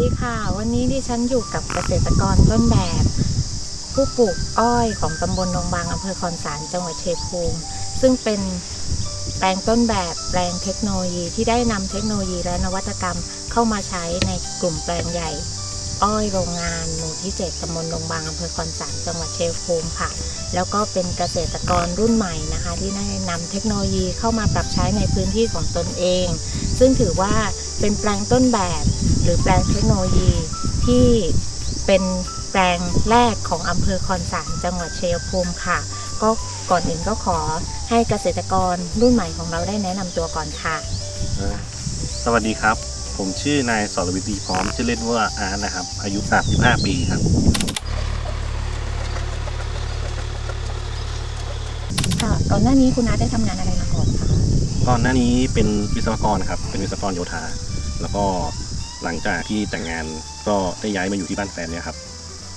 ดีค่ะ วันนี้ดิฉันอยู่กับเกษตรกรต้นแบบ ผู้ปลูกอ้อยของตำบลนงบางอำเภอคอนสารจังหวัดเชัยงภูมิซึ่งเป็นแปลงต้นแบบแปลงเทคโนโลยีที่ได้นำเทคโนโลยีและนวัตกรรมเข้ามาใช้ในกลุ่มแปลงใหญ่ อ้อยโรงงานหมู่ที่ 7ตำบลนงบางอำเภอคอนสารจังหวัดเชัยงภูมิค่ะ แล้วก็เป็นเกษตรกรรุ่นใหม่นะคะ ที่ได้นำเทคโนโลยีเข้ามาปรับใช้ในพื้นที่ของตนเอง ซึ่งถือว่าเป็นแปลงต้นแบบ รือแปลงเทคโนโลยีที่เป็นแปลงแรกของอำเภอคอนสารจังหวัดชัยภูมิค่ะ ก็ก่อนอื่นก็ขอให้เกษตรกรรุ่นใหม่ของเราได้แนะนำตัวก่อนค่ะเอ่อสวัสดีครับ ผมชื่อนายสรวิทย์ดีพร้อม ชื่อเล่นว่าอาร์ตนะครับ อายุ 35 ปีครับ ค่ะ ก่อนหน้านี้คุณอาได้ทำงานอะไรมาก่อนคะก่อนหน้านี้เป็นวิศวกรครับ เป็นวิศวกรโยธา แล้วก็ หลังจากที่แต่งงานก็ได้ย้ายมาอยู่ที่บ้านแฟนเนี่ยครับ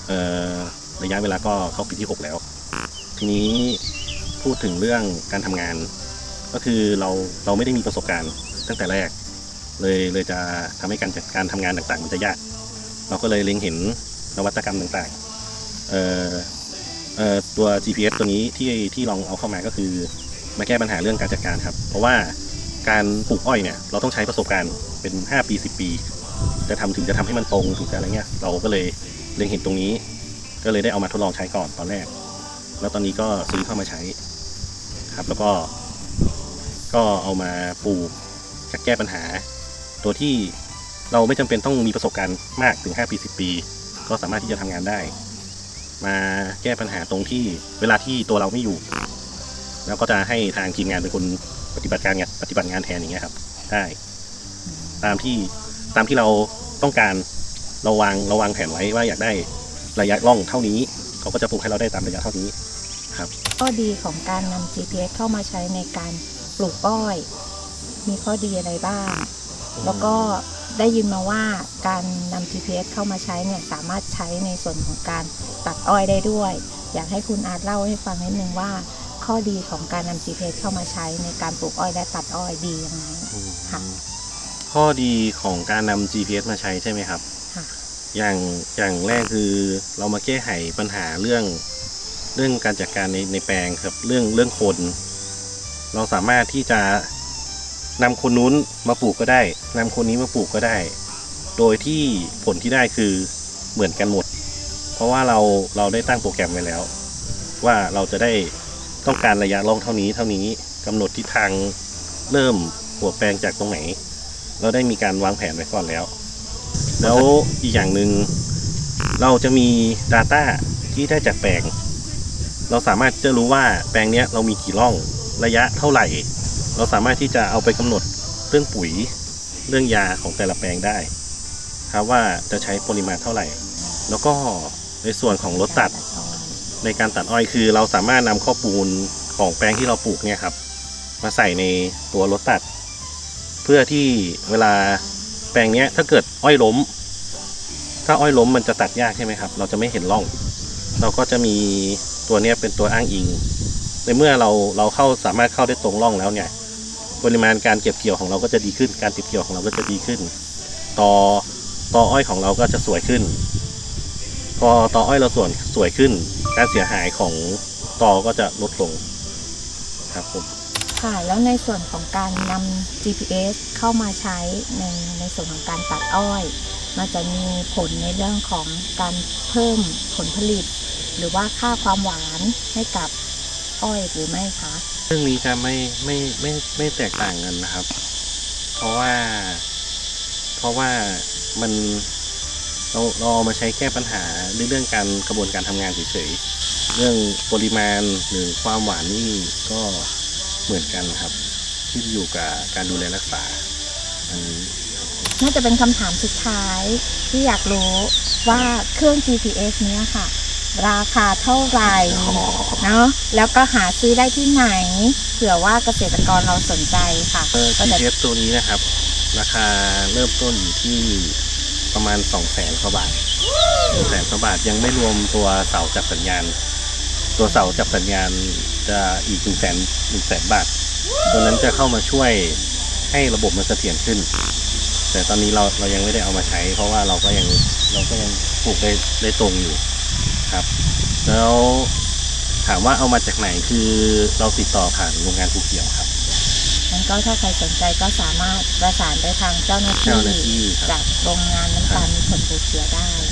เอ่อระยะเวลาก็เข้าปีที่ 6 แล้ว ทีนี้พูดถึงเรื่องการทำงาน ก็คือเราเราไม่ได้มีประสบการณ์ตั้งแต่แรก เลยเลยจะทำให้การจัดการทำงานต่างๆ มันจะยาก เราก็เลยเล็งเห็นนวัตกรรมต่างๆเอ่อเอ่อตัว GPS ตัวนี้ที่ที่ลองเอาเข้ามาก็คือมาแก้ปัญหาเรื่องการจัดการครับ เพราะว่าการปลูกอ้อยเนี่ยเราต้องใช้ประสบการณ์เป็น 5 ปี 10 ปี จะทำถึงจะทำให้มันตรงถึงจะอะไรเงี้ย เราก็เลยเล็งเห็นตรงนี้ ก็เลยได้เอามาทดลองใช้ก่อนตอนแรก แล้วตอนนี้ก็ซื้อเข้ามาใช้ ครับ แล้วก็ ก็เอามาปลูกจะแก้ปัญหา ตัวที่เราไม่จำเป็นต้องมีประสบการณ์มากถึง 5 ปี 10 ปี ก็สามารถที่จะทำงานได้ มาแก้ปัญหาตรงที่เวลาที่ตัวเราไม่อยู่ แล้วก็จะให้ทางทีมงานเป็นคนปฏิบัติการงานปฏิบัติงานแทนอย่างเงี้ยครับ ได้ ตามที่ ตามที่เราต้องการเราวางเราวางแผนไว้ว่าอยากได้ระยะล่องเท่านี้ เขาก็จะปลูกให้เราได้ตามระยะเท่านี้ข้อดีของการนำ GPS เข้ามาใช้ในการปลูกอ้อย มีข้อดีอะไรบ้าง แล้วก็ได้ยินมาว่าการนำ GPS เข้ามาใช้เนี่ยสามารถใช้ในส่วนของการตัดอ้อยได้ด้วย อยากให้คุณอาร์ตเล่าให้ฟังนิดนึงว่า ข้อดีของการนำ GPS เข้ามาใช้ในการปลูกอ้อยและตัดอ้อยดียังไงค่ะ ข้อดีของการนำ GPS มาใช้ใช่ไหมครับ ค่ะ อย่างอย่างแรกคือเรามาแก้ไขปัญหาเรื่องเรื่องการจัดการในในแปลงครับเรื่องเรื่องคน เราสามารถที่จะนำคนนู้นมาปลูกก็ได้นำคนนี้มาปลูกก็ได้ โดยที่ผลที่ได้คือเหมือนกันหมด เพราะว่าเราเราได้ตั้งโปรแกรมไว้แล้ว ว่าเราจะได้ต้องการระยะล่องเท่านี้เท่านี้กำหนดทิศทางเริ่มหัวแปลงจากตรงไหน เราได้มีการวางแผนไว้ก่อนแล้ว แล้วอีกอย่างหนึ่งเราจะมี Data ที่ได้จากแปลง เราสามารถจะรู้ว่าแปลงนี้เรามีกี่ร่องระยะเท่าไหร่ เราสามารถที่จะเอาไปกำหนดเรื่องปุ๋ยเรื่องยาของแต่ละแปลงได้ ครับว่าจะใช้ปริมาณเท่าไหร่ แล้วก็ในส่วนของรถตัดในการตัดอ้อยคือ เราสามารถนำข้อมูลของแปลงที่เราปลูกเนี่ยครับ มาใส่ในตัวรถตัด เพื่อที่เวลาแปลงเนี้ยถ้าเกิดอ้อยล้ม ถ้าอ้อยล้มมันจะตัดยากใช่ไหมครับ เราจะไม่เห็นร่อง เราก็จะมีตัวเนี้ยเป็นตัวอ้างอิง ในเมื่อเราเราเข้าสามารถเข้าได้ตรงร่องแล้วเนี่ยปริมาณการเก็บเกี่ยวของเราก็จะดีขึ้น การเก็บเกี่ยวของเราก็จะดีขึ้น ต่อต่ออ้อยของเราก็จะสวยขึ้น พอต่ออ้อยเราส่วนสวยขึ้น การเสียหายของต่อก็จะลดลงครับผม ค่ะ แล้วในส่วนของการนำ GPS เข้ามาใช้ในในส่วนของการตัดอ้อย มันจะมีผลในเรื่องของการเพิ่มผลผลิต หรือว่าค่าความหวานให้กับอ้อยหรือไม่คะ เรื่องนี้จะไม่ไม่ไม่ไม่แตกต่างกันนะครับ เพราะว่า เพราะว่ามันเราเราเอามาใช้แก้ปัญหาในเรื่องการกระบวนการทำงานเฉยๆ เรื่องปริมาณหรือความหวานนี่ก็ เหมือนกันครับ ที่อยู่กับการดูแลรักษาอันนี้น่าจะเป็นคำถามสุดท้ายที่อยากรู้ว่าเครื่อง GPS เนี้ยค่ะ ราคาเท่าไหร่เนาะแล้วก็หาซื้อได้ที่ไหน เผื่อว่าเกษตรกรเราสนใจค่ะเออก็จะ GPS ตัวนี้นะครับ ราคาเริ่มต้นอยู่ที่ประมาณ2 0 0แสนกว่าบาท2แสนกว่าบาทยังไม่รวมตัวเสาจับสัญญาณ ตัวเสาจับสัญญาณจะอีก1 0 0 0 0แสน1แสนบาท ตัวนั้นจะเข้ามาช่วยให้ระบบมันเสถียรขึ้น แต่ตอนนี้เราเรายังไม่ได้เอามาใช้ เพราะว่าเราก็ยังเราก็ยังปลูกได้ได้ตรงอยู่ครับ แล้วถามว่าเอามาจากไหนคือเราติดต่อผ่านโรงงานภูเขียวครับงั้นก็ถ้าใครสนใจก็สามารถประสานไปทางเจ้าหน้าที่เจ้าหน้าที่ครับจากโรงงานน้ำตาลมีผลปูเขียวได้เนาะ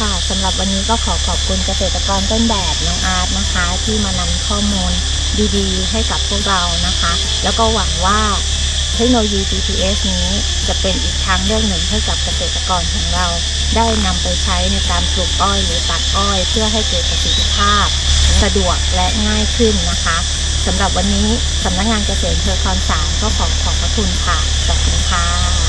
ค่ะสำหรับวันนี้ก็ขอขอบคุณเกษตรกรต้นแบบน้องอาร์ตนะคะ ที่มานำข้อมูลดีๆ ให้กับพวกเรานะคะ แล้วก็หวังว่าเทคโนโลยี GPS นี้จะเป็นอีกทางเลือกหนึ่งให้กับเกษตรกรของเรา ได้นำไปใช้ในการปลูกอ้อยหรือตัดอ้อย เพื่อให้เกิดประสิทธิภาพ สะดวกและง่ายขึ้นนะคะสำหรับวันนี้สำนักงานเกษตรอำเภอคอนสารก็ขอขอบพระคุณค่ะสวัสดีค่ะ